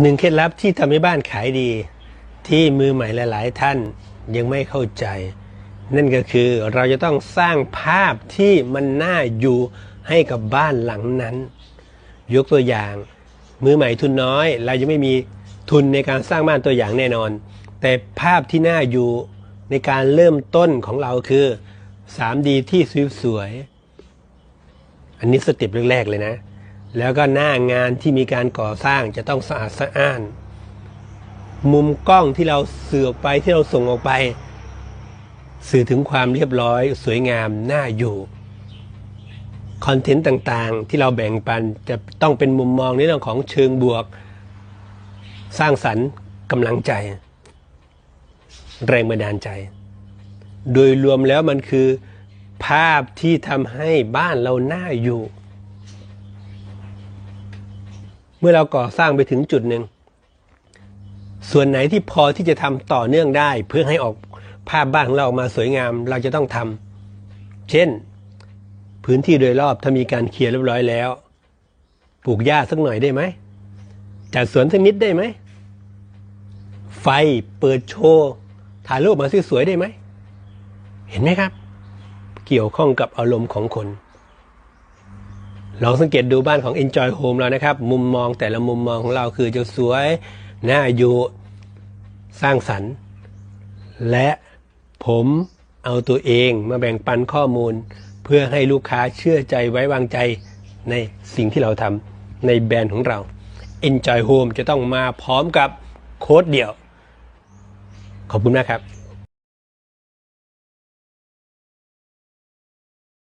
หนึ่งเคล็ดลับที่ทำให้บ้านขายดี ที่มือใหม่หลาย ๆ ท่านยังไม่เข้าใจ นั่นก็คือเราจะต้องสร้างภาพที่มันน่าอยู่ให้กับบ้านหลังนั้น ยกตัวอย่าง มือใหม่ทุนน้อย เรายังไม่มีทุนในการสร้างบ้านตัวอย่างแน่นอน แต่ภาพที่น่าอยู่ในการเริ่มต้นของเราคือ 3D ที่สวยๆอันนี้สเต็ปแรกๆเลยนะ แล้วก็หน้างานที่มีการก่อสร้างจะต้องสะอาดสะอ้าน มุมกล้องที่เราสื่อออกไปที่เราส่งออกไป สื่อถึงความเรียบร้อยสวยงามน่าอยู่คอนเทนต์ต่างๆ ที่เราแบ่งปันจะต้องเป็นมุมมองในเรื่องของเชิงบวก สร้างสรรค์กำลังใจ แรงบันดาลใจ โดยรวมแล้วมันคือ ภาพที่ทำให้บ้านเราน่าอยู่ เมื่อเราก่อสร้างไปถึงจุดหนึ่ง ส่วนไหนที่พอที่จะทำต่อเนื่องได้ เพื่อให้ออกภาพบ้านของเราออกมาสวยงาม เราจะต้องทำเช่น พื้นที่โดยรอบถ้ามีการเคลียร์เรียบร้อยแล้ว ปลูกหญ้าสักหน่อยได้ไหมจัดสวนสักนิดได้ไหม ไฟเปิดโชว์ถ่ายรูปมาสวยๆได้ไหม เห็นไหมครับ เกี่ยวข้องกับอารมณ์ของคน ลองสังเกตดูบ้านของ Enjoy Home เรานะครับ มุมมองแต่ละมุมมองของเราคือจะสวยน่าอยู่สร้างสรรค์ และผมเอาตัวเองมาแบ่งปันข้อมูล เพื่อให้ลูกค้าเชื่อใจไว้วางใจในสิ่งที่เราทำในแบรนด์ของเรา Enjoy Home จะต้องมาพร้อมกับโค้ดเดี่ยว ขอบคุณมากครับ